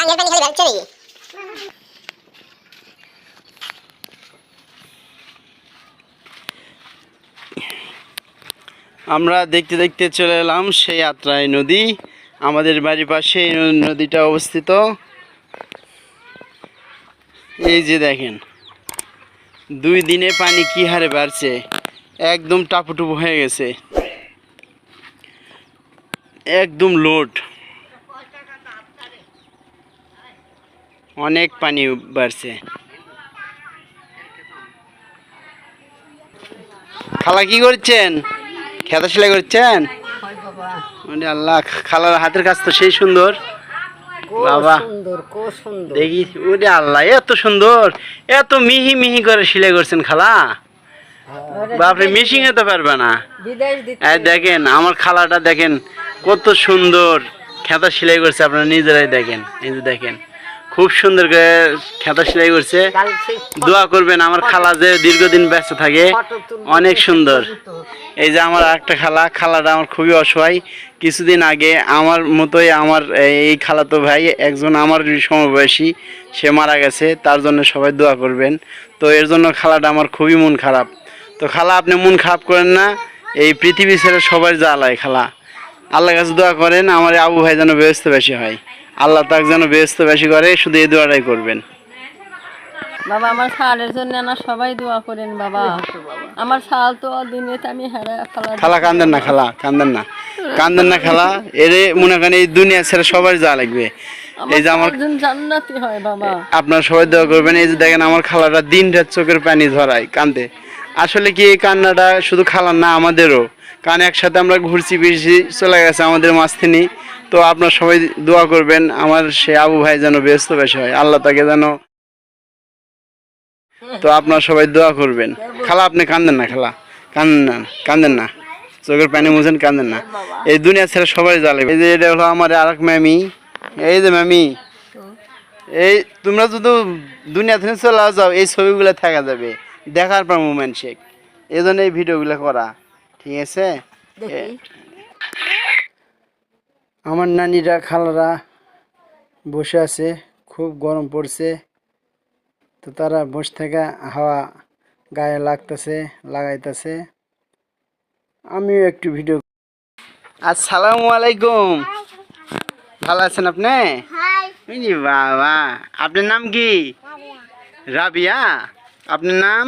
পানি খালি নাকি আমরা দেখতে দেখতে চলে এলাম সেই আত্রাই নদী। আমাদের বাড়ির পাশে নদীটা অবস্থিত। এই যে দেখেন, দুই দিনে পানি কি হারে বাড়ছে? একদম টাপুটুপু হয়ে গেছে। একদম লোড। অনেক পানি বাড়ছে। খালা কি করছেন? খেতা সেলাই করছেন? আল্লাহ খালার হাতের কাজ তো সেই সুন্দর। বাবা দেখি ওরে আল্লাহ এত সুন্দর এত মিহি মিহি করে সেলাই করছেন খালা। বাপরে মেশিনে তো পারবে না। দেখেন আমার খালাটা দেখেন কত সুন্দর খেতা সেলাই করছে আপনারা নিজেরাই দেখেন যে দেখেন। খুব সুন্দর করে খেতা সেলাই করছে। দোয়া করবেন আমার খালা যে দীর্ঘদিন ব্যস্ত থাকে, অনেক সুন্দর। এই যে আমার একটা খালা, খালাটা আমার খুবই অসহায়। কিছুদিন আগে আমার মতোই আমার এই খালাতো ভাই একজন আমার সমবয়সী, সে মারা গেছে, তার জন্য সবাই দোয়া করবেন। তো এর জন্য খালাটা আমার খুবই মন খারাপ। তো খালা, আপনি মন খারাপ করেন না, এই পৃথিবী ছেড়ে সবার জ্বালায় খালা। আল্লাহ কাছে দোয়া করেন, আমার আবু ভাই যেন ব্যস্ত বেশি হয়। আল্লাহ তাকে যেন ব্যস্ত বেশি করে শুধু এই দোয়াটাই করবেন। বাবা আমার শালের জন্য না সবাই দোয়া করেন বাবা। আমার শাল তো দিনে আমি হেরা খালা কান্দেন না খালা কান্দেন না। কান্দেন না খালা। এরে মনে করেন এই দুনিয়া ছেড়ে সবার যা লাগবে। এই যে আমার জান্নাতি হয় বাবা। আপনার সবাই দোয়া করবেন এই যে দেখেন আমার খালাটা দিন রাত চোখের পানি ধরায় কান্দে। আসলে কি এই কান্নাটা শুধু খালার না আমাদেরও? কারণ একসাথে আমরা ঘুরছি ফিরছি, চলে গেছে আমাদের মাঝখানে। তো আপনার সবাই দোয়া করবেন, আমার সে আবু ভাই যেন ব্যস্ত বেশি হয়, আল্লাহ তাকে যেন তো আপনার সবাই দোয়া করবেন। খালা, আপনি কান্দেন না খালা, কান্দেন না কান্দেন না। চোখের পানি মুছেন, কান্দেন না। এই দুনিয়া ছেড়ে সবাই জ্বালে এই যে এটা হলো আমার আরেক ম্যামি। এই যে ম্যামি, এই তোমরা যদি দুনিয়া থেকে চলে যাও, এই ছবিগুলো থাকা যাবে। দেখার পর মুমেন্ট শেখ এই জন্য এই ভিডিওগুলো করা। ঠিক আছে? আমার নানিরা খালারা বসে আছে খুব গরম পড়ছে। তো তারা বসে থেকে হাওয়া গায়ে লাগতেছে লাগাইতেছে। আমিও একটু ভিডিও আসসালামু আলাইকুম। ভালো আছেন আপনি? বাবা আপনার নাম কি? রাবিয়া। আপনার নাম?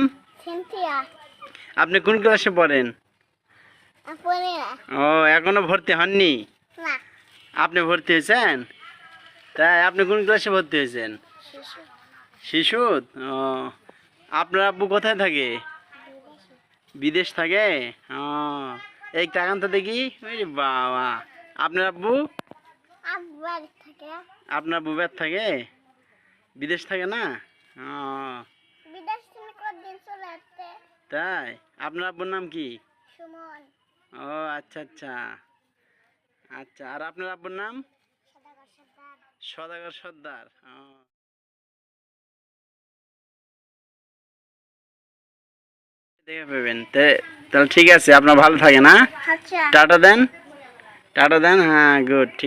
আপনি কোন ক্লাসে পড়েন? ও এখনও ভর্তি হননি? আপনি ভর্তি হয়েছেন? তাই আপনি কোন ক্লাসে ভর্তি হয়েছেন? শিশু। ও আপনার আব্বু কোথায় থাকে? বিদেশ থাকে? ও এই টাকান তো দেখি বাবা। আপনার আব্বু? আপনার আব্বু বের থাকে? বিদেশ থাকে না? ও। তাই? আপনার আব্বুর নাম কি? ও আচ্ছা আচ্ছা। আচ্ছা আর আপনার আব্বুর নাম? সদাগর সর্দার। ও। দেখে পাবেন তাহলে ঠিক আছে আপনার ভালো থাকে না টাটা দেন। টাটা দেন হ্যাঁ গুড ঠিক।